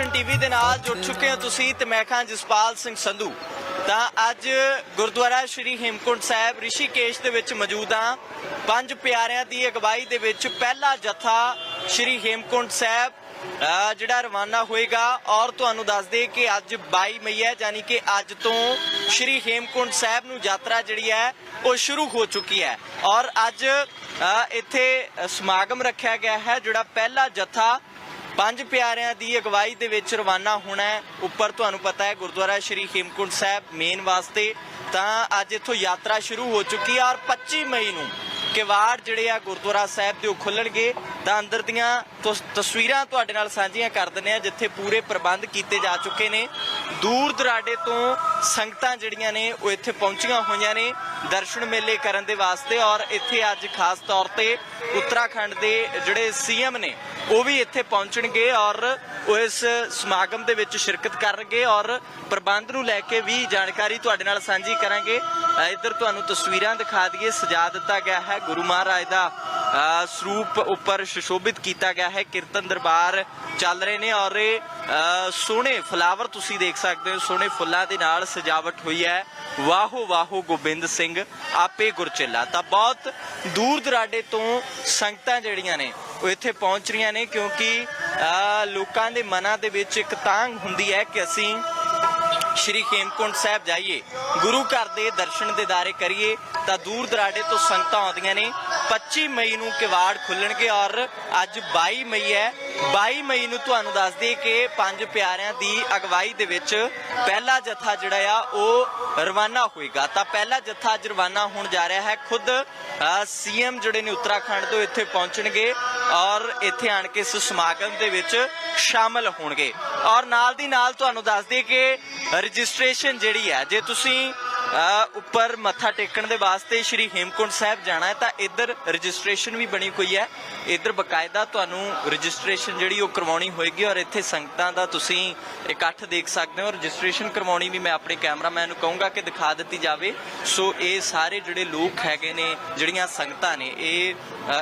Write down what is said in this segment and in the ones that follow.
ਬਣੀ ਦਰਸ਼ਨ ਟੀਵੀ ਦੇ ਨਾਲ ਜੁੜ ਚੁੱਕੇ ਹੋ ਤੁਸੀਂ ਤੇ ਮੈਂ ਖਾਂ ਜਸਪਾਲ ਸਿੰਘ ਸੰਧੂ। ਤਾਂ ਅੱਜ ਗੁਰਦੁਆਰਾ ਸ਼੍ਰੀ ਹੇਮਕੁੰਟ ਸਾਹਿਬ ਰਿਸ਼ੀਕੇਸ਼ ਦੇ ਵਿੱਚ ਮੌਜੂਦ ਹਾਂ। ਪੰਜ ਪਿਆਰਿਆਂ ਦੀ ਅਗਵਾਈ ਦੇ ਵਿੱਚ ਪਹਿਲਾ ਜਥਾ ਸ਼੍ਰੀ ਹੇਮਕੁੰਟ ਸਾਹਿਬ ਜਿਹੜਾ ਰਵਾਨਾ ਹੋਏਗਾ। ਔਰ ਤੁਹਾਨੂੰ ਦੱਸ ਦੇ ਕਿ ਅੱਜ 22 ਮਈ ਹੈ, ਯਾਨੀ ਕਿ ਅੱਜ ਤੋਂ ਸ਼੍ਰੀ ਹੇਮਕੁੰਟ ਸਾਹਿਬ ਨੂੰ ਯਾਤਰਾ ਜਿਹੜੀ ਹੈ, ਉਹ ਸ਼ੁਰੂ ਹੋ ਚੁੱਕੀ ਹੈ। ਔਰ ਅੱਜ ਇੱਥੇ ਸਮਾਗਮ ਰੱਖਿਆ ਗਿਆ ਹੈ, ਜਿਹੜਾ ਪਹਿਲਾ ਜਥਾ ਪੰਜ ਪਿਆਰਿਆਂ ਦੀ ਅਗਵਾਈ ਦੇ ਵਿੱਚ ਰਵਾਨਾ ਹੋਣਾ ਹੈ। ਉੱਪਰ ਤੁਹਾਨੂੰ ਪਤਾ ਹੈ, ਗੁਰਦੁਆਰਾ ਸ਼੍ਰੀ ਹੇਮਕੁੰਟ ਸਾਹਿਬ ਮੇਨ ਵਾਸਤੇ। ਤਾਂ ਅੱਜ ਇੱਥੋਂ ਯਾਤਰਾ ਸ਼ੁਰੂ ਹੋ ਚੁੱਕੀ ਹੈ ਔਰ 25 ਮਈ ਨੂੰ ਕਿਵਾੜ ਜਿਹੜੇ ਆ ਗੁਰਦੁਆਰਾ ਸਾਹਿਬ ਦੇ ਉਹ ਖੁੱਲਣਗੇ। ਤਾਂ ਅੰਦਰ ਦੀਆਂ ਤਸ- ਤਸਵੀਰਾਂ ਤੁਹਾਡੇ ਨਾਲ ਸਾਂਝੀਆਂ ਕਰ ਦਿੰਦੇ ਆ ਜਿੱਥੇ ਪੂਰੇ ਪ੍ਰਬੰਧ ਕੀਤੇ ਜਾ ਚੁੱਕੇ ਨੇ। ਦੂਰ ਦਰਾਡੇ ਤੋਂ ਸੰਗਤਾਂ ਜਿਹੜੀਆਂ ਨੇ, ਉਹ ਇੱਥੇ ਪਹੁੰਚੀਆਂ ਹੋਈਆਂ ਨੇ ਦਰਸ਼ਨ ਮੇਲੇ ਕਰਨ ਦੇ ਵਾਸਤੇ। ਔਰ ਇੱਥੇ ਅੱਜ ਖਾਸ ਤੌਰ ਤੇ ਉੱਤਰਾਖੰਡ ਦੇ ਜਿਹੜੇ ਸੀਐਮ ਨੇ ਉਹ ਵੀ ਇੱਥੇ ਪਹੁੰਚਣਗੇ ਔਰ ਉਹ ਇਸ ਸਮਾਗਮ ਦੇ ਵਿੱਚ ਸ਼ਿਰਕਤ ਕਰਨਗੇ ਔਰ ਪ੍ਰਬੰਧ ਨੂੰ ਲੈ ਕੇ ਵੀ ਜਾਣਕਾਰੀ ਤੁਹਾਡੇ ਨਾਲ ਸਾਂਝੀ ਕਰਾਂਗੇ। ਇੱਧਰ ਤੁਹਾਨੂੰ ਤਸਵੀਰਾਂ ਦਿਖਾ ਦਈਏ, ਸਜਾ ਦਿੱਤਾ ਗਿਆ ਹੈ ਗੁਰੂ ਮਹਾਰਾਜ ਦਾ ਸਰੂਪ ਉੱਪਰ ਸੁਸ਼ੋਭਿਤ ਕੀਤਾ ਗਿਆ ਹੈ ਕੀਰਤਨ ਦਰਬਾਰ ਚੱਲ ਰਹੇ ਨੇ ਔਰ ਸੋਹਣੇ ਫਲਾਵਰ ਤੁਸੀਂ ਦੇਖ ਸਕਦੇ ਹੋ ਸੋਹਣੇ ਫੁੱਲਾਂ ਦੇ ਨਾਲ ਸਜਾਵਟ ਹੋਈ ਹੈ। ਵਾਹੋ ਵਾਹੋ ਗੋਬਿੰਦ ਸਿੰਘ ਆਪੇ ਗੁਰਚੇਲਾ ਤਾਂ ਬਹੁਤ ਦੂਰ ਦਰਾਡੇ ਤੋਂ ਸੰਗਤਾਂ ਜਿਹੜੀਆਂ ਨੇ ਉਹ ਇੱਥੇ ਪਹੁੰਚ ਰਹੀਆਂ ਨੇ ਕਿਉਂਕਿ ਅ, ਲੋਕਾਂ ਦੇ ਮਨਾਂ ਦੇ ਵਿੱਚ ਇੱਕ ਤਾਂਗ ਹੁੰਦੀ ਹੈ ਕਿ ਅਸੀਂ ਸ਼੍ਰੀ ਹੇਮਕੁੰਟ ਸਾਹਿਬ ਜਾਈਏ। ਗੁਰੂ ਘਰ ਦੇ ਦਰਸ਼ਨ ਦਿਦਾਰੇ ਕਰੀਏ ਤਾਂ ਦੂਰ ਦਰਾਡੇ ਤੋਂ ਸੰਗਤਾਂ ਆਉਂਦੀਆਂ ਨੇ। 25 ਮਈ ਨੂੰ ਕਿਵਾੜ ਖੁੱਲਣਗੇ ਔਰ ਅੱਜ 22 ਮਈ ਹੈ। 22 ਮਈ ਨੂੰ ਤੁਹਾਨੂੰ ਦੱਸ ਦਈਏ ਕਿ ਪੰਜ ਪਿਆਰਿਆਂ ਦੀ ਅਗਵਾਈ ਦੇ ਵਿੱਚ ਪਹਿਲਾ ਜਥਾ ਜਿਹੜਾ ਆ, ਉਹ ਰਵਾਨਾ ਹੋਏਗਾ। ਤਾਂ ਪਹਿਲਾ ਜਥਾ ਅੱਜ ਰਵਾਨਾ ਹੋਣ ਜਾ ਰਿਹਾ ਹੈ। ਖੁਦ ਸੀਐਮ ਜਿਹੜੇ ਨੇ ਉੱਤਰਾਖੰਡ ਤੋਂ ਇੱਥੇ ਪਹੁੰਚਣਗੇ ਔਰ ਇੱਥੇ ਆਣ ਕੇ ਇਸ ਸਮਾਗਮ ਦੇ ਵਿੱਚ ਸ਼ਾਮਲ ਹੋਣਗੇ। ਔਰ ਨਾਲ ਦੀ ਨਾਲ ਤੁਹਾਨੂੰ ਦੱਸ ਦਈਏ ਕਿ ਰਜਿਸਟ੍ਰੇਸ਼ਨ ਜਿਹੜੀ ਹੈ, ਜੇ ਤੁਸੀਂ ਉੱਪਰ ਮੱਥਾ ਟੇਕਣ ਦੇ ਵਾਸਤੇ ਸ਼੍ਰੀ ਹੇਮਕੁੰਟ ਸਾਹਿਬ ਜਾਣਾ ਹੈ, ਤਾਂ ਇੱਧਰ ਰਜਿਸਟ੍ਰੇਸ਼ਨ ਵੀ ਬਣੀ ਹੋਈ ਹੈ। ਇੱਧਰ ਬਕਾਇਦਾ ਤੁਹਾਨੂੰ ਰਜਿਸਟ੍ਰੇਸ਼ਨ ਜਿਹੜੀ ਉਹ ਕਰਵਾਉਣੀ ਹੋਏਗੀ ਔਰ ਇੱਥੇ ਸੰਗਤਾਂ ਦਾ ਤੁਸੀਂ ਇਕੱਠ ਦੇਖ ਸਕਦੇ ਹੋ। ਰਜਿਸਟ੍ਰੇਸ਼ਨ ਕਰਵਾਉਣੀ ਵੀ ਮੈਂ ਆਪਣੇ ਕੈਮਰਾਮੈਨ ਨੂੰ ਕਹੂੰਗਾ ਕਿ ਦਿਖਾ ਦਿੱਤੀ ਜਾਵੇ। ਸੋ ਇਹ ਸਾਰੇ ਜਿਹੜੇ ਲੋਕ ਹੈਗੇ ਨੇ, ਜਿਹੜੀਆਂ ਸੰਗਤਾਂ ਨੇ, ਇਹ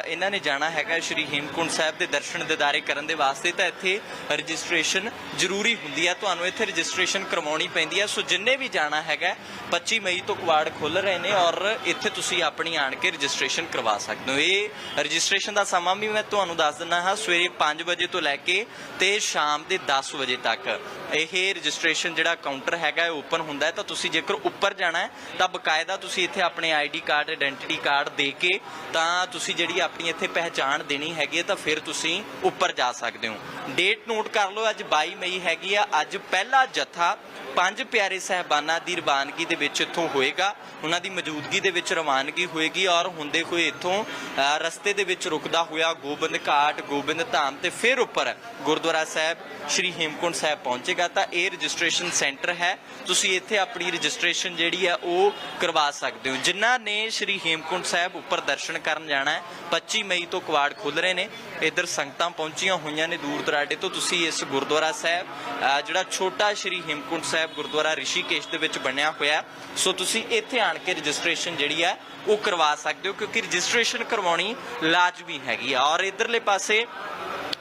ਇਹਨਾਂ ਨੇ ਜਾਣਾ ਹੈਗਾ ਸ਼੍ਰੀ ਹੇਮਕੁੰਟ ਸਾਹਿਬ ਦੇ ਦਰਸ਼ਨ ਦਿਦਾਰੇ ਕਰਨ ਦੇ ਵਾਸਤੇ, ਤਾਂ ਇੱਥੇ ਰਜਿਸਟ੍ਰੇਸ਼ਨ ਜ਼ਰੂਰੀ ਹੁੰਦੀ ਹੈ। ਤੁਹਾਨੂੰ ਇੱਥੇ ਰਜਿਸਟ੍ਰੇਸ਼ਨ ਕਰਵਾਉਣੀ ਪੈਂਦੀ ਹੈ। ਸੋ ਜਿੰਨੇ ਵੀ ਜਾਣਾ ਹੈਗਾ 25 ਮਈ ਤੋਂ ਕੁਆੜ ਖੁੱਲ ਰਹੇ ਨੇ ਔਰ ਇੱਥੇ ਤੁਸੀਂ ਆਪਣੀ ਆਣ ਕੇ ਰਜਿਸਟ੍ਰੇਸ਼ਨ ਕਰਵਾ ਸਕਦੇ ਹੋ। ਇਹ ਰਜਿਸਟ੍ਰੇਸ਼ਨ ਦਾ ਸਮਾਂ ਵੀ ਮੈਂ ਤੁਹਾਨੂੰ ਦੱਸ ਦਿੰਦਾ ਹਾਂ, ਸਵੇਰੇ 5 ਵਜੇ ਤੋਂ ਲੈ ਕੇ ਤੇ ਸ਼ਾਮ ਦੇ 10 ਵਜੇ ਤੱਕ। ਇਹ ਰਜਿਸਟ੍ਰੇਸ਼ਨ ਜਿਹੜਾ ਕਾਊਂਟਰ ਹੈਗਾ, ਇਹ ਓਪਨ ਹੁੰਦਾ ਹੈ, ਤਾਂ ਤੁਸੀਂ ਜੇਕਰ ਉੱਪਰ ਜਾਣਾ ਹੈ, ਤਾਂ ਬਕਾਇਦਾ ਤੁਸੀਂ ਇੱਥੇ ਆਪਣੇ ਆਈਡੀ ਕਾਰਡ ਆਇਡੈਂਟੀਟੀ ਕਾਰਡ ਦੇ ਕੇ ਤਾਂ ਤੁਸੀਂ ਜਿਹੜੀ ਆਪਣੀ ਇੱਥੇ ਪਹਿਚਾਣ ਦੇਣੀ ਹੈਗੀ ਹੈ, ਤਾਂ ਫਿਰ ਤੁਸੀਂ ਉੱਪਰ ਜਾ ਸਕਦੇ ਹੋ। ਡੇਟ ਨੋਟ ਕਰ ਲਓ, ਅੱਜ 22 ਮਈ ਹੈਗੀ ਆ, ਅੱਜ ਪਹਿਲਾ ਜਥਾ ਪੰਜ ਪਿਆਰੇ ਸਹਿਬਾਨਾਂ ਦੀ ਰਵਾਨਗੀ ਦੇ ਵਿੱਚ ਇੱਥੋਂ ਹੋਏਗਾ। ਉਹਨਾਂ ਦੀ ਮੌਜੂਦਗੀ ਦੇ ਵਿੱਚ ਰਵਾਨਗੀ ਹੋਏਗੀ ਔਰ ਹੁੰਦੇ ਹੋਏ ਇੱਥੋਂ ਰਸਤੇ ਦੇ ਵਿੱਚ ਰੁਕਦਾ ਹੋਇਆ ਗੋਬਿੰਦ ਘਾਟ, ਗੋਬਿੰਦ ਧਾਮ ਤੇ ਫਿਰ ਉੱਪਰ ਗੁਰਦੁਆਰਾ ਸਾਹਿਬ, ਸ਼੍ਰੀ ਹੇਮਕੁੰਟ ਸਾਹਿਬ ਪਹੁੰਚੇਗਾ ਤਾਂ ਇਹ ਰਜਿਸਟ੍ਰੇਸ਼ਨ ਸੈਂਟਰ ਹੈ। ਤੁਸੀਂ ਇੱਥੇ ਆਪਣੀ ਰਜਿਸਟ੍ਰੇਸ਼ਨ ਜਿਹੜੀ ਹੈ ਉਹ ਕਰਵਾ ਸਕਦੇ ਹੋ। ਜਿਨ੍ਹਾਂ ਨੇ ਸ਼੍ਰੀ ਹੇਮਕੁੰਟ ਸਾਹਿਬ ਉੱਪਰ ਦਰਸ਼ਨ ਕਰਨ ਜਾਣਾ ਹੈ 25 ਮਈ ਤੋਂ ਕਵਾੜ ਖੁੱਲ ਰਹੇ ਨੇ। ਇੱਧਰ ਸੰਗਤਾਂ ਪਹੁੰਚੀਆਂ ਹੋਈਆਂ ਨੇ ਦੂਰ ਦਰਾਡੇ ਤੋਂ। ਤੁਸੀਂ ਇਸ ਗੁਰਦੁਆਰਾ ਸਾਹਿਬ ਜਿਹੜਾ ਛੋਟਾ ਸ਼੍ਰੀ ਹੇਮਕੁੰਟ ਸਾਹਿਬ ਗੁਰਦੁਆਰਾ ਰਿਸ਼ੀਕੇਸ਼ ਦੇ ਵਿੱਚ ਬਣਿਆ ਹੋਇਆ ਸੋ ਤੁਸੀਂ ਇੱਥੇ ਆਣ ਕੇ ਰਜਿਸਟ੍ਰੇਸ਼ਨ ਜਿਹੜੀ ਹੈ, ਉਹ ਕਰਵਾ ਸਕਦੇ ਹੋ, ਕਿਉਂਕਿ ਰਜਿਸਟ੍ਰੇਸ਼ਨ ਕਰਵਾਉਣੀ ਲਾਜ਼ਮੀ ਹੈਗੀ ਆ। ਔਰ ਇਧਰਲੇ ਪਾਸੇ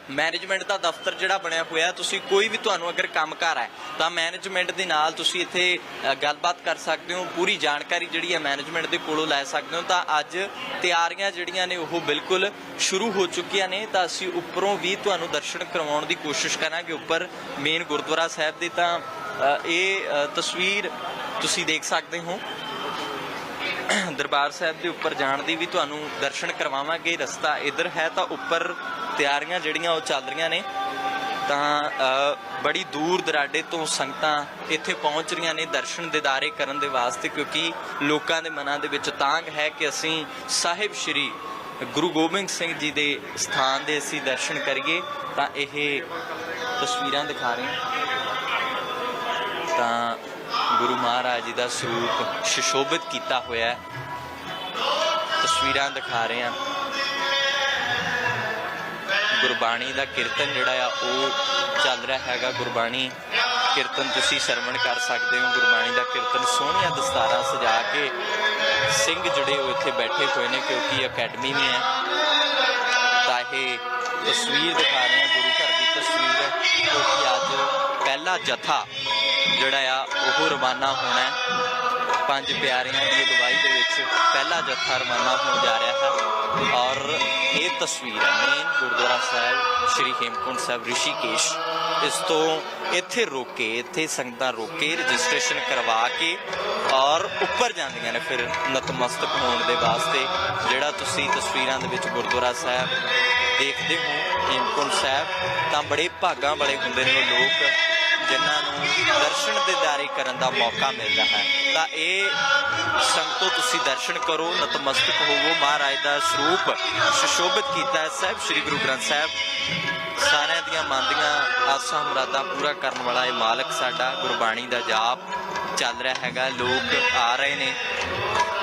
ਮੈਨੇਜਮੈਂਟ ਦਾ ਦਫ਼ਤਰ ਜਿਹੜਾ ਬਣਿਆ ਹੋਇਆ, ਤੁਸੀਂ ਕੋਈ ਵੀ ਤੁਹਾਨੂੰ ਅਗਰ ਕੰਮਕਾਰ ਹੈ, ਤਾਂ ਮੈਨੇਜਮੈਂਟ ਦੇ ਨਾਲ ਤੁਸੀਂ ਇੱਥੇ ਗੱਲਬਾਤ ਕਰ ਸਕਦੇ ਹੋ, ਪੂਰੀ ਜਾਣਕਾਰੀ ਜਿਹੜੀ ਹੈ ਮੈਨੇਜਮੈਂਟ ਦੇ ਕੋਲੋਂ ਲੈ ਸਕਦੇ ਹੋ। ਤਾਂ ਅੱਜ ਤਿਆਰੀਆਂ ਜਿਹੜੀਆਂ ਨੇ, ਉਹ ਬਿਲਕੁਲ ਸ਼ੁਰੂ ਹੋ ਚੁੱਕੀਆਂ ਨੇ। ਤਾਂ ਅਸੀਂ ਉੱਪਰੋਂ ਵੀ ਤੁਹਾਨੂੰ ਦਰਸ਼ਨ ਕਰਵਾਉਣ ਦੀ ਕੋਸ਼ਿਸ਼ ਕਰਾਂਗੇ, ਉੱਪਰ ਮੇਨ ਗੁਰਦੁਆਰਾ ਸਾਹਿਬ ਦੀ। ਤਾਂ ਇਹ ਤਸਵੀਰ ਤੁਸੀਂ ਦੇਖ ਸਕਦੇ ਹੋ। ਦਰਬਾਰ ਸਾਹਿਬ ਦੇ ਉੱਪਰ ਜਾਣ ਦੀ ਵੀ ਤੁਹਾਨੂੰ ਦਰਸ਼ਨ ਕਰਵਾਵਾਂਗੇ। ਰਸਤਾ ਇੱਧਰ ਹੈ ਤਾਂ ਉੱਪਰ ਤਿਆਰੀਆਂ ਜਿਹੜੀਆਂ ਉਹ ਚੱਲ ਰਹੀਆਂ ਨੇ। ਤਾਂ ਬੜੀ ਦੂਰ ਦਰਾਡੇ ਤੋਂ ਸੰਗਤਾਂ ਇੱਥੇ ਪਹੁੰਚ ਰਹੀਆਂ ਨੇ ਦਰਸ਼ਨ ਦਿਦਾਰੇ ਕਰਨ ਦੇ ਵਾਸਤੇ, ਕਿਉਂਕਿ ਲੋਕਾਂ ਦੇ ਮਨਾਂ ਦੇ ਵਿੱਚ ਤਾਂਗ ਹੈ ਕਿ ਅਸੀਂ ਸਾਹਿਬ ਸ਼੍ਰੀ ਗੁਰੂ ਗੋਬਿੰਦ ਸਿੰਘ ਜੀ ਦੇ ਸਥਾਨ ਦੇ ਅਸੀਂ ਦਰਸ਼ਨ ਕਰੀਏ। ਤਾਂ ਇਹ ਤਸਵੀਰਾਂ ਦਿਖਾ ਰਹੇ ਹਾਂ। ਤਾਂ ਗੁਰੂ ਮਹਾਰਾਜ ਜੀ ਦਾ ਸਰੂਪ ਸੁਸ਼ੋਭਿਤ ਕੀਤਾ ਹੋਇਆ ਹੈ। ਤਸਵੀਰਾਂ ਦਿਖਾ ਰਹੇ ਹਾਂ। ਗੁਰਬਾਣੀ ਦਾ ਕੀਰਤਨ ਜਿਹੜਾ ਆ, ਉਹ ਚੱਲ ਰਿਹਾ ਹੈਗਾ। ਗੁਰਬਾਣੀ ਕੀਰਤਨ ਤੁਸੀਂ ਸਰਵਣ ਕਰ ਸਕਦੇ ਹੋ। ਗੁਰਬਾਣੀ ਦਾ ਕੀਰਤਨ ਸੋਹਣੀਆਂ ਦਸਤਾਰਾਂ ਸਜਾ ਕੇ ਸਿੰਘ ਜਿਹੜੇ ਉਹ ਇੱਥੇ ਬੈਠੇ ਹੋਏ ਨੇ, ਕਿਉਂਕਿ ਅਕੈਡਮੀ ਵੀ ਹੈ। ਤਾਂ ਇਹ ਤਸਵੀਰ ਦਿਖਾ ਰਹੇ ਹਾਂ। ਗੁਰੂ ਘਰ ਦੀ ਤਸਵੀਰ ਹੈ ਕਿਉਂਕਿ ਅੱਜ ਪਹਿਲਾ ਜਥਾ ਜਿਹੜਾ ਆ, ਉਹ ਰਵਾਨਾ ਹੋਣਾ ਹੈ। ਪੰਜ ਪਿਆਰਿਆਂ ਦੀ ਅਗਵਾਈ ਦੇ ਵਿੱਚ ਪਹਿਲਾ ਜੱਥਾ ਰਵਾਨਾ ਹੋਣ ਜਾ ਰਿਹਾ ਹੈ ਔਰ ਇਹ ਤਸਵੀਰ ਹੈ ਮੇਨ ਗੁਰਦੁਆਰਾ ਸਾਹਿਬ, ਸ੍ਰੀ ਹੇਮਕੁੰਟ ਸਾਹਿਬ, ਰਿਸ਼ੀਕੇਸ਼। ਇਸ ਤੋਂ ਇੱਥੇ ਰੋਕ ਕੇ, ਇੱਥੇ ਸੰਗਤਾਂ ਰੋਕ ਕੇ ਰਜਿਸਟ੍ਰੇਸ਼ਨ ਕਰਵਾ ਕੇ ਔਰ ਉੱਪਰ ਜਾਂਦੀਆਂ ਨੇ ਫਿਰ ਨਤਮਸਤਕ ਹੋਣ ਦੇ ਵਾਸਤੇ। ਜਿਹੜਾ ਤੁਸੀਂ ਤਸਵੀਰਾਂ ਦੇ ਵਿੱਚ ਗੁਰਦੁਆਰਾ ਸਾਹਿਬ ਦੇਖਦੇ ਹੋ, ਹੇਮਕੁੰਟ ਸਾਹਿਬ, ਤਾਂ ਬੜੇ ਭਾਗਾਂ ਵਾਲੇ ਹੁੰਦੇ ਨੇ ਉਹ ਲੋਕ। ਜਿਨ੍ਹਾਂ ਨੂੰ ਦਰਸ਼ਨ ਦਿਦਾਰੇ ਕਰਨ ਦਾ ਮੌਕਾ ਮਿਲਦਾ ਹੈ। ਤਾਂ ਇਹ ਸੰਗਤੋ ਤੁਸੀਂ ਦਰਸ਼ਨ ਕਰੋ, ਨਤਮਸਤਕ ਹੋਵੋ। ਮਹਾਰਾਜ ਦਾ ਸਰੂਪ ਸੁਸ਼ੋਭਿਤ ਕੀਤਾ ਹੈ। ਸਾਹਿਬ, ਸ੍ਰੀ ਗੁਰੂ ਗ੍ਰੰਥ ਸਾਹਿਬ, ਸਾਰਿਆਂ ਦੀਆਂ ਮਨ ਦੀਆਂ ਆਸਾਂ ਮੁਰਾਦਾਂ ਪੂਰਾ ਕਰਨ ਵਾਲਾ ਇਹ ਮਾਲਕ ਸਾਡਾ, ਗੁਰਬਾਣੀ ਦਾ ਜਾਪ ਚੱਲ ਰਿਹਾ ਹੈਗਾ। ਲੋਕ ਆ ਰਹੇ ਨੇ।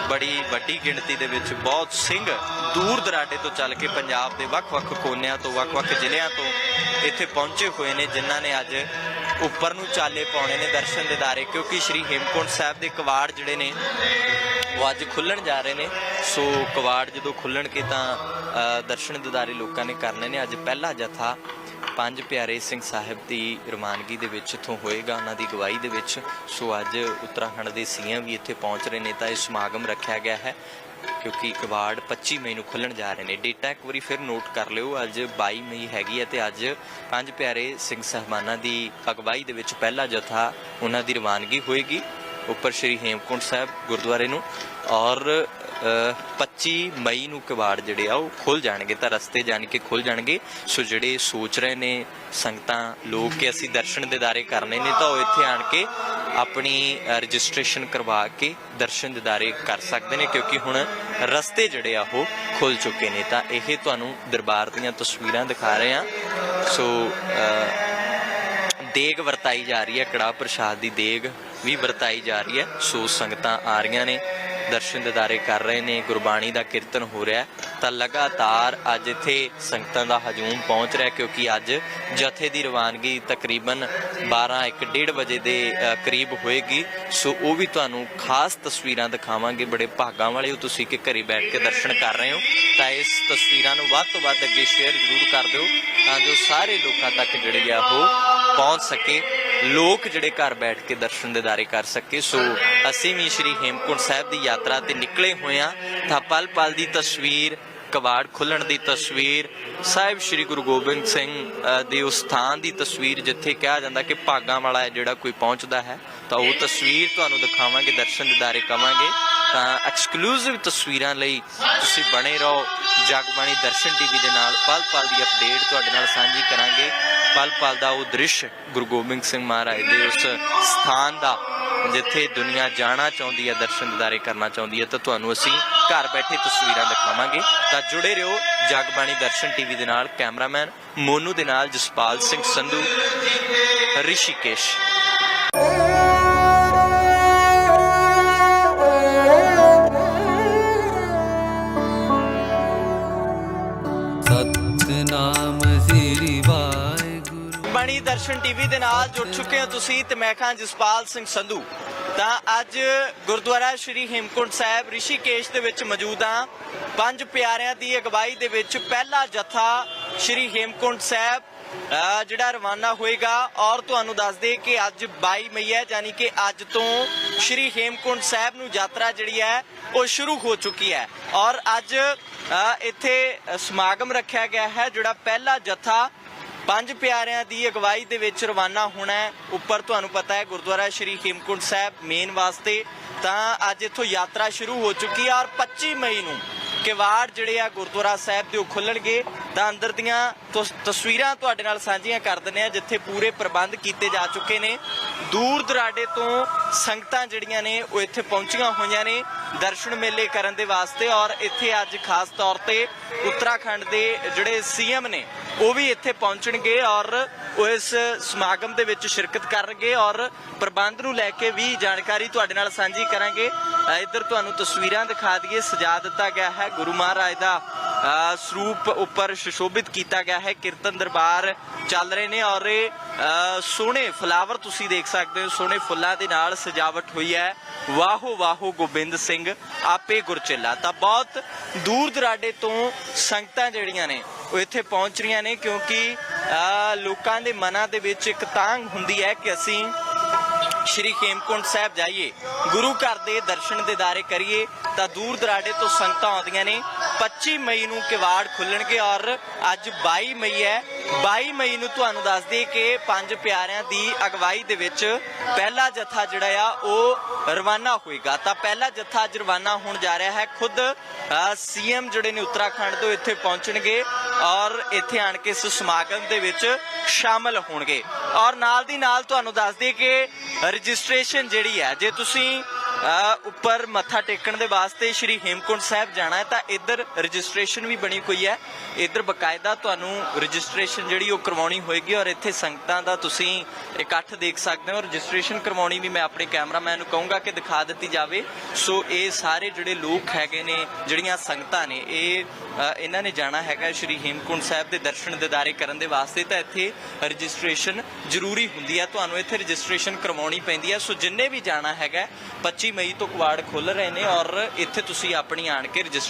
ਬੜੀ ਵੱਡੀ ਗਿਣਤੀ ਦੇ ਵਿੱਚ ਬਹੁਤ ਸਿੰਘ ਦੂਰ ਦਰਾਡੇ ਤੋਂ ਚੱਲ ਕੇ ਪੰਜਾਬ ਦੇ ਵੱਖ-ਵੱਖ ਕੋਨਿਆਂ ਤੋਂ, ਵੱਖ-ਵੱਖ ਜ਼ਿਲ੍ਹਿਆਂ ਤੋਂ ਇੱਥੇ ਪਹੁੰਚੇ ਹੋਏ ਨੇ, ਜਿਨ੍ਹਾਂ ਨੇ ਅੱਜ ਉੱਪਰ ਨੂੰ ਚਾਲੇ ਪਾਉਣੇ ਨੇ ਦਰਸ਼ਨ ਦਿਦਾਰੇ ਕਿਉਂਕਿ ਸ੍ਰੀ ਹੇਮਕੁੰਟ ਸਾਹਿਬ ਦੇ ਕਵਾੜ ਜਿਹੜੇ ਨੇ ਉਹ ਅੱਜ ਖੁੱਲਣ ਜਾ ਰਹੇ ਨੇ। ਸੋ ਕਵਾੜ ਜਦੋਂ ਖੁੱਲਣਗੇ ਤਾਂ ਅ, ਦਰਸ਼ਨ ਦਿਦਾਰੇ ਲੋਕਾਂ ਨੇ ਕਰਨੇ ਨੇ। ਅੱਜ ਪਹਿਲਾ ਜਥਾ ਪੰਜ ਪਿਆਰੇ ਸਿੰਘ ਸਾਹਿਬ ਦੀ ਰਵਾਨਗੀ ਦੇ ਵਿੱਚ ਇਥੋਂ ਹੋਏਗਾ ਉਹਨਾਂ ਦੀ ਗਵਾਹੀ ਦੇ ਵਿੱਚ। ਸੋ ਅੱਜ ਉੱਤਰਾਖੰਡ ਦੇ ਸੀਐਮ ਵੀ ਇੱਥੇ ਪਹੁੰਚ ਰਹੇ ਨੇ ਤਾਂ ਇਹ ਸਮਾਗਮ ਰੱਖਿਆ ਗਿਆ ਹੈ। ਕਿਉਂਕਿ ਕਵਾੜ 25 ਮਈ ਨੂੰ ਖੁੱਲਣ ਜਾ ਰਹੇ ਨੇ। ਡੇਟਾ ਇੱਕ ਵਾਰੀ ਫਿਰ ਨੋਟ ਕਰ ਲਿਓ, ਅੱਜ 22 ਮਈ ਹੈਗੀ ਹੈ ਤੇ ਅੱਜ ਪੰਜ ਪਿਆਰੇ ਸਿੰਘ ਸਹਿਬਾਨਾਂ ਦੀ ਅਗਵਾਈ ਦੇ ਵਿੱਚ ਪਹਿਲਾ ਜਥਾ ਉਹਨਾਂ ਦੀ ਰਵਾਨਗੀ ਹੋਏਗੀ। ਉੱਪਰ ਸ਼੍ਰੀ ਹੇਮਕੁੰਟ ਸਾਹਿਬ ਗੁਰਦੁਆਰੇ ਨੂੰ ਔਰ ਅ, 25 ਮਈ ਨੂੰ ਕਬਾੜ ਜਿਹੜੇ ਆ ਉਹ ਖੁੱਲ ਜਾਣਗੇ ਤਾਂ ਰਸਤੇ ਜਾਣ ਕੇ ਖੁੱਲ ਜਾਣਗੇ। ਸੋ ਜਿਹੜੇ ਸੋਚ ਰਹੇ ਨੇ ਸੰਗਤਾਂ ਲੋਕ ਕਿ ਅਸੀਂ ਦਰਸ਼ਨ ਦਿਦਾਰੇ ਕਰਨੇ ਨੇ ਤਾਂ ਉਹ ਇੱਥੇ ਆਣ ਕੇ ਆਪਣੀ ਰਜਿਸਟ੍ਰੇਸ਼ਨ ਕਰਵਾ ਕੇ ਦਰਸ਼ਨ ਦਿਦਾਰੇ ਕਰ ਸਕਦੇ ਨੇ ਕਿਉਂਕਿ ਹੁਣ ਰਸਤੇ ਜਿਹੜੇ ਆ ਉਹ ਖੁੱਲ ਚੁੱਕੇ ਨੇ। ਤਾਂ ਇਹ ਤੁਹਾਨੂੰ ਦਰਬਾਰ ਦੀਆਂ ਤਸਵੀਰਾਂ ਦਿਖਾ ਰਹੇ ਆ ਸੋ ਦੇਗ ਵਰਤਾਈ ਜਾ ਰਹੀ ਹੈ ਕੜਾ ਪ੍ਰਸ਼ਾਦ ਦੀ ਦੇਗ। ਵੀ ਵਰਤਾਈ ਜਾ ਰਹੀ ਹੈ। ਸੋ ਸੰਗਤਾਂ ਆ ਰਹੀਆਂ ਨੇ, ਦਰਸ਼ਨ ਦਿਦਾਰੇ ਕਰ ਰਹੇ ਨੇ, ਗੁਰਬਾਣੀ ਦਾ ਕੀਰਤਨ ਹੋ ਰਿਹਾ ਤਾਂ ਲਗਾਤਾਰ ਅੱਜ ਇੱਥੇ ਸੰਗਤਾਂ ਦਾ ਹਜੂਮ ਪਹੁੰਚ ਰਿਹਾ ਕਿਉਂਕਿ ਅੱਜ ਜਥੇ ਦੀ ਰਵਾਨਗੀ ਤਕਰੀਬਨ 12 1 1:30 ਵਜੇ ਦੇ ਕਰੀਬ ਹੋਏਗੀ। ਸੋ ਉਹ ਵੀ ਤੁਹਾਨੂੰ ਖਾਸ ਤਸਵੀਰਾਂ ਦਿਖਾਵਾਂਗੇ। ਬੜੇ ਭਾਗਾਂ ਵਾਲੇ ਹੋ ਤੁਸੀਂ ਕਿ ਘਰੇ ਬੈਠ ਕੇ ਦਰਸ਼ਨ ਕਰ ਰਹੇ ਹੋ। ਤਾਂ ਇਸ ਤਸਵੀਰਾਂ ਨੂੰ ਵੱਧ ਤੋਂ ਵੱਧ ਅੱਗੇ ਸ਼ੇਅਰ ਜ਼ਰੂਰ ਕਰ ਦਿਓ ਤਾਂ ਜੋ ਸਾਰੇ ਲੋਕਾਂ ਤੱਕ ਜਿਹੜੀ ਆ ਉਹ ਪਹੁੰਚ ਸਕੇ। ਲੋਕ ਜਿਹੜੇ ਘਰ ਬੈਠ ਕੇ ਦਰਸ਼ਨ ਦਿਦਾਰੇ ਕਰ ਸਕੇ। ਸੋ ਅਸੀਂ ਵੀ ਸ਼੍ਰੀ ਹੇਮਕੁੰਟ ਸਾਹਿਬ ਦੀ ਯਾਤਰਾ ਤੇ ਨਿਕਲੇ ਹੋਏ ਹਾਂ। ਤਾਂ ਪਲ ਪਲ ਦੀ ਤਸਵੀਰ ਕਵਾੜ ਖੁੱਲਣ ਦੀ ਤਸਵੀਰ ਸਾਹਿਬ ਸ੍ਰੀ ਗੁਰੂ ਗੋਬਿੰਦ ਸਿੰਘ ਦੇ ਉਸ ਸਥਾਨ ਦੀ ਤਸਵੀਰ ਜਿੱਥੇ ਕਿਹਾ ਜਾਂਦਾ ਕਿ ਭਾਗਾਂ ਵਾਲਾ ਜਿਹੜਾ ਕੋਈ ਪਹੁੰਚਦਾ ਹੈ, ਤਾਂ ਉਹ ਤਸਵੀਰ ਤੁਹਾਨੂੰ ਦਿਖਾਵਾਂਗੇ, ਦਰਸ਼ਨ ਦਿਦਾਰੇ ਕਵਾਂਗੇ। ਤਾਂ ਐਕਸਕਲੂਸਿਵ ਤਸਵੀਰਾਂ ਲਈ ਤੁਸੀਂ ਬਣੇ ਰਹੋ, ਜਗਬਾਣੀ ਦਰਸ਼ਨ ਟੀਵੀ ਦੇ ਨਾਲ ਪਲ ਪਲ ਦੀ ਅਪਡੇਟ ਤੁਹਾਡੇ ਨਾਲ ਸਾਂਝੀ ਕਰਾਂਗੇ। ਪਲ ਪਲ ਦਾ ਉਹ ਦ੍ਰਿਸ਼ ਗੁਰੂ ਗੋਬਿੰਦ ਸਿੰਘ ਮਹਾਰਾਜ ਦੇ ਉਸ ਸਥਾਨ ਦਾ, ਜਿੱਥੇ ਦੁਨੀਆ ਜਾਣਾ ਚਾਹੁੰਦੀ ਹੈ, ਦਰਸ਼ਨ ਦਿਦਾਰੇ ਕਰਨਾ ਚਾਹੁੰਦੀ ਹੈ, ਤਾਂ ਤੁਹਾਨੂੰ ਅਸੀਂ ਘਰ ਬੈਠੇ ਤਸਵੀਰਾਂ ਦਿਖਾਵਾਂਗੇ। ਤਾਂ ਜੁੜੇ ਰਹੋ ਜਗਬਾਣੀ ਦਰਸ਼ਨ ਟੀਵੀ ਦੇ ਨਾਲ ਕੈਮਰਾਮੈਨ ਮੋਨੂ ਦੇ ਨਾਲ ਜਸਪਾਲ ਸਿੰਘ ਸੰਧੂ ਰਿਸ਼ੀਕੇਸ਼। ਬਾਣੀ ਦਰਸ਼ਨ ਟੀਵੀ ਦੇ ਨਾਲ ਜੁੜ ਚੁੱਕੇ ਹੋ ਤੁਸੀਂ ਤੇ ਮੈਂ ਖਾਂ ਜਸਪਾਲ ਸਿੰਘ ਸੰਧੂ। ਤਾਂ ਅੱਜ ਗੁਰਦੁਆਰਾ ਸ਼੍ਰੀ ਹੇਮਕੁੰਟ ਸਾਹਿਬ ਰਿਸ਼ੀਕੇਸ਼ ਦੇ ਵਿੱਚ ਮੌਜੂਦ ਹਾਂ। ਪੰਜ ਪਿਆਰਿਆਂ ਦੀ ਅਗਵਾਈ ਦੇ ਵਿੱਚ ਪਹਿਲਾ ਜਥਾ ਸ਼੍ਰੀ ਹੇਮਕੁੰਟ ਸਾਹਿਬ ਜਿਹੜਾ ਰਵਾਨਾ ਹੋਏਗਾ ਔਰ ਤੁਹਾਨੂੰ ਦੱਸ ਦੇ ਕਿ ਅੱਜ 22 ਮਈ ਹੈ, ਯਾਨੀ ਕਿ ਅੱਜ ਤੋਂ ਸ਼੍ਰੀ ਹੇਮਕੁੰਟ ਸਾਹਿਬ ਨੂੰ ਯਾਤਰਾ ਜਿਹੜੀ ਹੈ, ਉਹ ਸ਼ੁਰੂ ਹੋ ਚੁੱਕੀ ਹੈ। ਔਰ ਅੱਜ ਇੱਥੇ ਸਮਾਗਮ ਰੱਖਿਆ ਗਿਆ ਹੈ, ਜਿਹੜਾ ਪਹਿਲਾ ਜਥਾ ਪੰਜ ਪਿਆਰਿਆਂ ਦੀ ਅਗਵਾਈ ਦੇ ਵਿੱਚ ਰਵਾਨਾ ਹੋਣਾ ਹੈ। ਉੱਪਰ ਤੁਹਾਨੂੰ ਪਤਾ ਹੈ, ਗੁਰਦੁਆਰਾ ਸ਼੍ਰੀ ਹੇਮਕੁੰਟ ਸਾਹਿਬ ਮੇਨ ਵਾਸਤੇ। ਤਾਂ ਅੱਜ ਇੱਥੋਂ ਯਾਤਰਾ ਸ਼ੁਰੂ ਹੋ ਚੁੱਕੀ ਹੈ ਔਰ 25 ਮਈ ਨੂੰ ਕਿਵਾੜ ਜਿਹੜੇ ਆ ਗੁਰਦੁਆਰਾ ਸਾਹਿਬ ਦੇ ਉਹ ਖੁੱਲਣਗੇ। ਤਾਂ ਅੰਦਰ ਦੀਆਂ ਤਸ- ਤਸਵੀਰਾਂ ਤੁਹਾਡੇ ਨਾਲ ਸਾਂਝੀਆਂ ਕਰ ਦਿੰਦੇ ਆ ਜਿੱਥੇ ਪੂਰੇ ਪ੍ਰਬੰਧ ਕੀਤੇ ਜਾ ਚੁੱਕੇ ਨੇ। ਦੂਰ ਦਰਾਡੇ ਤੋਂ ਸੰਗਤਾਂ ਜਿਹੜੀਆਂ ਨੇ, ਉਹ ਇੱਥੇ ਪਹੁੰਚੀਆਂ ਹੋਈਆਂ ਨੇ ਦਰਸ਼ਨ ਮੇਲੇ ਕਰਨ ਦੇ ਵਾਸਤੇ। ਔਰ ਇੱਥੇ ਅੱਜ ਖਾਸ ਤੌਰ ਤੇ ਉੱਤਰਾਖੰਡ ਦੇ ਜਿਹੜੇ ਸੀਐਮ ਨੇ ਉਹ ਵੀ ਇੱਥੇ ਪਹੁੰਚਣਗੇ ਔਰ ਉਹ ਇਸ ਸਮਾਗਮ ਦੇ ਵਿੱਚ ਸ਼ਿਰਕਤ ਕਰਨਗੇ ਔਰ ਪ੍ਰਬੰਧ ਨੂੰ ਲੈ ਕੇ ਵੀ ਜਾਣਕਾਰੀ ਤੁਹਾਡੇ ਨਾਲ ਸਾਂਝੀ ਕਰਾਂਗੇ। ਇੱਧਰ ਤੁਹਾਨੂੰ ਤਸਵੀਰਾਂ ਦਿਖਾ ਦਈਏ, ਸਜਾ ਦਿੱਤਾ ਗਿਆ ਹੈ ਗੁਰੂ ਮਹਾਰਾਜ ਦਾ। ਸਰੂਪ ਉੱਪਰ ਸੁਸ਼ੋਭਿਤ ਕੀਤਾ ਗਿਆ ਹੈ। ਕੀਰਤਨ ਦਰਬਾਰ ਚੱਲ ਰਹੇ ਨੇ ਔਰ ਇਹ ਸੋਹਣੇ ਫਲਾਵਰ ਤੁਸੀਂ ਦੇਖ ਸਕਦੇ ਹੋ। ਸੋਹਣੇ ਫੁੱਲਾਂ ਦੇ ਨਾਲ ਸਜਾਵਟ ਹੋਈ ਹੈ। ਵਾਹੋ ਵਾਹੋ ਗੋਬਿੰਦ ਸਿੰਘ, ਆਪੇ ਗੁਰਚੇਲਾ। ਤਾਂ ਬਹੁਤ ਦੂਰ ਦਰਾਡੇ ਤੋਂ ਸੰਗਤਾਂ ਜਿਹੜੀਆਂ ਨੇ, ਉਹ ਇੱਥੇ ਪਹੁੰਚ ਰਹੀਆਂ ਨੇ ਕਿਉਂਕਿ ਲੋਕਾਂ ਦੇ ਮਨਾਂ ਦੇ ਵਿੱਚ ਇੱਕ ਤਾਂਗ ਹੁੰਦੀ ਹੈ ਕਿ ਅਸੀਂ ਸ਼੍ਰੀ ਹੇਮਕੁੰਟ ਸਾਹਿਬ ਜਾਈਏ, ਗੁਰੂ ਘਰ ਦੇ ਦਰਸ਼ਨ ਦਿਦਾਰੇ ਕਰੀਏ, ਤਾਂ ਦੂਰ ਦਰਾਡੇ ਤੋਂ ਸੰਗਤਾਂ ਆਉਂਦੀਆਂ ਨੇ। 25 ਮਈ ਨੂੰ ਕਿਵਾੜ ਖੁੱਲਣਗੇ ਔਰ ਅੱਜ 22 ਮਈ ਹੈ। 22 ਮਈ ਨੂੰ ਤੁਹਾਨੂੰ ਦੱਸ ਦਈਏ ਕਿ ਪੰਜ ਪਿਆਰਿਆਂ ਦੀ ਅਗਵਾਈ ਦੇ ਵਿੱਚ ਪਹਿਲਾ ਜੱਥਾ ਜਿਹੜਾ ਆ, ਉਹ ਰਵਾਨਾ ਹੋਏਗਾ। ਤਾਂ ਪਹਿਲਾ ਜਥਾ ਅੱਜ ਰਵਾਨਾ ਹੋਣ ਜਾ ਰਿਹਾ ਹੈ। ਖੁਦ ਸੀਐਮ ਜਿਹੜੇ ਨੇ ਉੱਤਰਾਖੰਡ ਤੋਂ ਇੱਥੇ ਪਹੁੰਚਣਗੇ ਔਰ ਇੱਥੇ ਆਣ ਕੇ ਇਸ ਸਮਾਗਮ ਦੇ ਵਿੱਚ ਸ਼ਾਮਲ ਹੋਣਗੇ। ਔਰ ਨਾਲ ਦੀ ਨਾਲ ਤੁਹਾਨੂੰ ਦੱਸ ਦਈਏ ਕਿ ਰਜਿਸਟ੍ਰੇਸ਼ਨ ਜਿਹੜੀ ਹੈ, ਜੇ ਤੁਸੀਂ ਉੱਪਰ ਮੱਥਾ ਟੇਕਣ ਦੇ ਵਾਸਤੇ ਸ਼੍ਰੀ ਹੇਮਕੁੰਟ ਸਾਹਿਬ ਜਾਣਾ ਹੈ, ਤਾਂ ਇੱਧਰ ਰਜਿਸਟ੍ਰੇਸ਼ਨ ਵੀ ਬਣੀ ਹੋਈ ਹੈ। ਇੱਧਰ ਬਕਾਇਦਾ ਤੁਹਾਨੂੰ ਰਜਿਸਟ੍ਰੇਸ਼ਨ ਜਿਹੜੀ ਉਹ ਕਰਵਾਉਣੀ ਹੋਏਗੀ ਔਰ ਇੱਥੇ ਸੰਗਤਾਂ ਦਾ ਤੁਸੀਂ ਇਕੱਠ ਦੇਖ ਸਕਦੇ ਹੋ। ਰਜਿਸਟ੍ਰੇਸ਼ਨ ਕਰਵਾਉਣੀ ਵੀ ਮੈਂ ਆਪਣੇ ਕੈਮਰਾਮੈਨ ਨੂੰ ਕਹੂੰਗਾ ਕਿ ਦਿਖਾ ਦਿੱਤੀ ਜਾਵੇ। ਸੋ ਇਹ ਸਾਰੇ ਜਿਹੜੇ ਲੋਕ ਹੈਗੇ ਨੇ, ਜਿਹੜੀਆਂ ਸੰਗਤਾਂ ਨੇ, ਇਹ ਇਹਨਾਂ ਨੇ ਜਾਣਾ ਹੈਗਾ ਸ਼੍ਰੀ ਹੇਮਕੁੰਟ ਸਾਹਿਬ ਦੇ ਦਰਸ਼ਨ ਦਿਦਾਰੇ ਕਰਨ ਦੇ ਵਾਸਤੇ, ਤਾਂ ਇੱਥੇ ਰਜਿਸਟ੍ਰੇਸ਼ਨ ਜ਼ਰੂਰੀ ਹੁੰਦੀ ਹੈ। ਤੁਹਾਨੂੰ ਇੱਥੇ ਰਜਿਸਟ੍ਰੇਸ਼ਨ ਕਰਵਾਉਣੀ ਪੈਂਦੀ ਹੈ। ਸੋ ਜਿੰਨੇ ਵੀ ਜਾਣਾ ਹੈਗਾ 25 ਮਈ ਤੋਂ ਕਵਾੜ ਖੁੱਲ ਰਹੇ ਨੇ ਔਰ ਇੱਥੇ ਤੁਸੀਂ ਆਪਣੀ ਆਣ ਕੇ ਰਜਿਸਟਰ